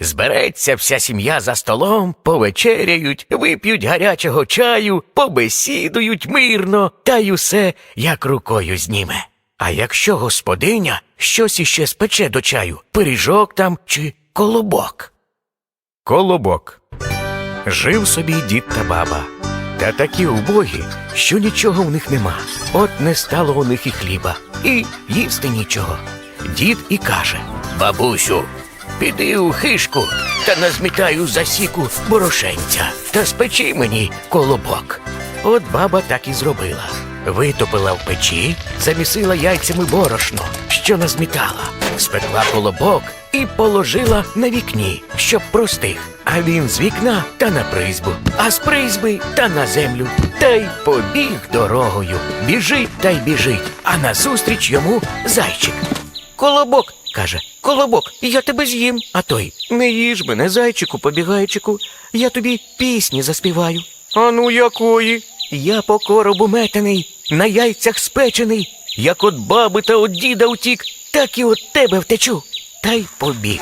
збереться вся сім'я за столом, повечеряють, вип'ють гарячого чаю, побесідують мирно, та й усе як рукою зніме. А якщо господиня щось іще спече до чаю, пиріжок там чи колобок. Колобок. Жив собі дід та баба. Та такі убогі, що нічого в них нема. От не стало у них і хліба, і їсти нічого. Дід і каже Бабусю, піди у хишку та назмітаю засіку борошенця та спечи мені колобок. От баба так і зробила. Витопила в печі, замісила яйцями борошно, що назмітала, спекла колобок і положила на вікні, щоб простих. А він з вікна та на призьбу, а з призьби та на землю. Та й побіг дорогою. Біжить та й біжить, а назустріч йому зайчик. Колобок, каже, колобок, я тебе з'їм. А той не їж мене, зайчику, побігайчику, я тобі пісні заспіваю. А ну якої? Я по коробу метений, на яйцях спечений, як от баби та от діда утік, так і от тебе втечу. Та й побіг.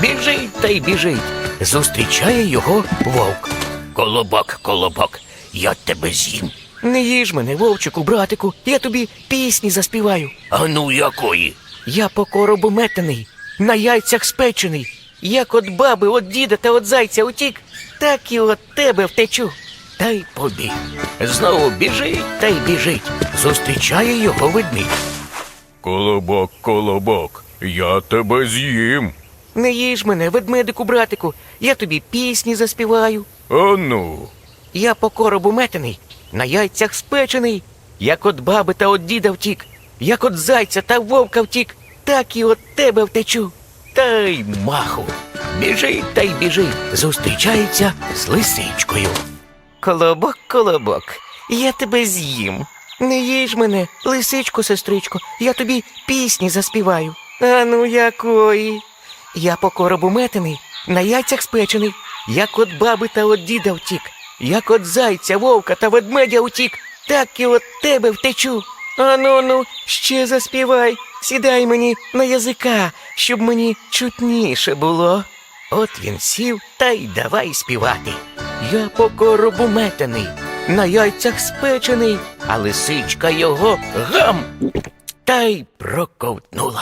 Біжить та й біжить. Зустрічає його вовк. Колобок, колобок, я тебе з'їм. Не їж мене, вовчику, братику, я тобі пісні заспіваю. А ну якої? Я по коробу метений, на яйцях спечений, як от баби, от діда та от зайця утік, так і от тебе втечу. Та й побіг. Знову біжить та й біжить. Зустрічає його ведмідь. Колобок, колобок, я тебе з'їм. Не їж мене, ведмедику, братику, я тобі пісні заспіваю. А ну, Я по коробу метений, на яйцях спечений, як от баби та от діда втік, як от зайця та вовка втік, так і от тебе втечу. Та й маху. Біжить та й біжить, зустрічається з лисичкою. Колобок, колобок, я тебе з'їм. Не їж мене, лисичко, сестричко, я тобі пісні заспіваю. А ну якої? Я по коробу метений, на яйцях спечений, як от баби та от діда втік, як от зайця, вовка та ведмедя утік, так і от тебе втечу. Ану ну, ще заспівай, сідай мені на язика, щоб мені чутніше було. От він сів та й давай співати. Я по коробу метений, на яйцях спечений, а лисичка його гам та й проковтнула.